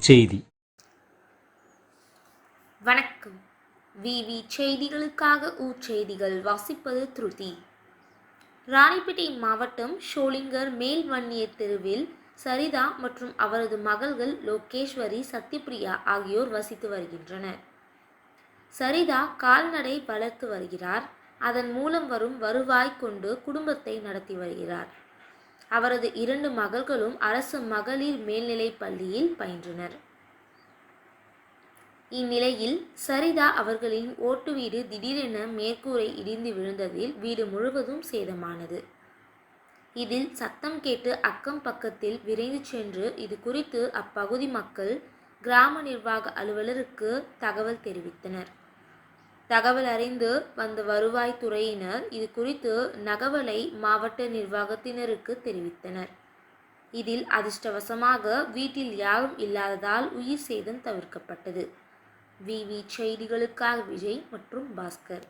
செய்தி. வணக்கம். விவி செய்திகளுக்காக ஊர் செய்திகள் வாசிப்பது திருதி. ராணிப்பேட்டை மாவட்டம் ஷோலிங்கர் மேல்வன்னிய தெருவில் சரிதா மற்றும் அவரது மகள்கள் லோகேஸ்வரி சத்யபிரியா ஆகியோர் வசித்து வருகின்றனர். சரிதா கால்நடை வளர்த்து வருகிறார். அதன் மூலம் வரும் வருவாய் கொண்டு குடும்பத்தை நடத்தி வருகிறார். அவரது இரண்டு மகள்களும் அரசு மகளிர் மேல்நிலைப் பள்ளியில் பயின்றனர். இந்நிலையில் சரிதா அவர்களின் ஓட்டு வீடு திடீரென மேற்கூரை இடிந்து விழுந்ததில் வீடு முழுவதும் சேதமானது. இதில் சத்தம் கேட்டு அக்கம் பக்கத்தில் விரைந்து சென்று இது குறித்து அப்பகுதி மக்கள் கிராம நிர்வாக அலுவலருக்கு தகவல் தெரிவித்தனர். தகவல் அறிந்து வந்த வருவாய்த்துறையினர் இது குறித்து நகவலை மாவட்ட நிர்வாகத்தினருக்கு தெரிவித்தனர். இதில் அதிர்ஷ்டவசமாக வீட்டில் யாரும் இல்லாததால் உயிர் சேதம் தவிர்க்கப்பட்டது. விவி செய்திகளுக்காக விஜய் மற்றும் பாஸ்கர்.